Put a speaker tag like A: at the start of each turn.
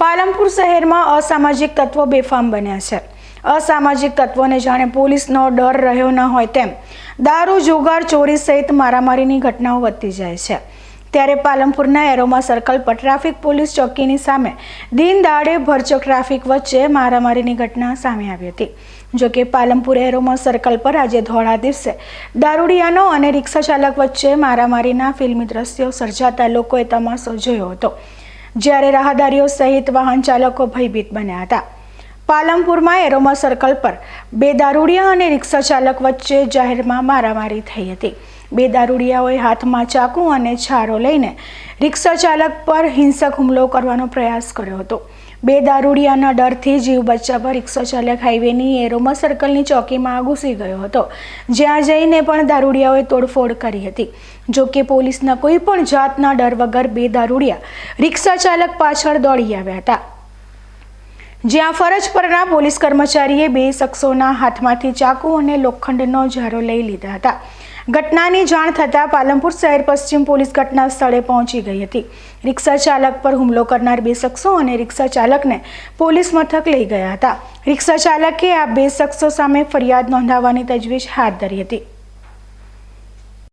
A: પાલનપુર શહેરમાં અસામાજિક તત્વો બેફામ બન્યા છે. અસામાજિક તત્વોને જાણે પોલીસનો ડર રહ્યો ન હોય તેમ દારૂ, જુગાર, ચોરી સહિત મારામારીની ઘટનાઓ વધતી જાય છે. ત્યારે પાલનપુરના એરોમા સર્કલ પર ટ્રાફિક પોલીસ ચોકીની સામે દિન દાડે ભરચક ટ્રાફિક વચ્ચે મારામારીની ઘટના સામે આવી હતી. જોકે પાલનપુર એરોમા સર્કલ પર આજે ધોળા દિવસે દારૂડિયાનો અને રિક્ષા ચાલક વચ્ચે મારામારીના ફિલ્મી દ્રશ્યો સર્જાતા લોકોએ તમાશો જોયો હતો. જ્યારે રાહદારીઓ સહિત વાહન ચાલકો ભયભીત બન્યા હતા. પાલમપુરમાં એરોમા સર્કલ પર બે દારૂડિયા અને રિક્ષા ચાલક વચ્ચે જાહેરમાં મારામારી થઈ હતી. બે દારૂડિયાઓએ હાથમાં ચાકુ અને છારો લઈને રિક્ષા ચાલક પર હિંસક હુમલો કરવાનો પ્રયાસ કર્યો હતો. બે દારૂડિયાના ડરથી જીવ બચાવવા રિક્ષા ચાલક હાઈવેની એરોમા સર્કલની ચોકીમાં ઘૂસી ગયો હતો. જ્યાં જઈને પણ દારૂડિયાઓએ તોડફોડ કરી હતી. જો કે પોલીસના કોઈ પણ જાતના ડર વગર બે દારૂડિયા રિક્ષા ચાલક પાછળ દોડી આવ્યા હતા. જ્યાં ફરજ પરના પોલીસ કર્મચારીએ બે શખ્સોના હાથમાંથી ચાકુ અને લોખંડનો ઝારો લઈ લીધા હતા. ઘટનાની જાણ થતાં પાલનપુર શહેર પશ્ચિમ પોલીસ ઘટના સ્થળે પહોંચી ગઈ હતી. રિક્ષા ચાલક પર હુમલો કરનાર બે શખ્સો અને રિક્ષા ચાલકને પોલીસ મથક લઈ ગયા હતા. રિક્ષા ચાલકે આ બે શખ્સો સામે ફરિયાદ નોંધાવવાની તજવીજ હાથ ધરી હતી.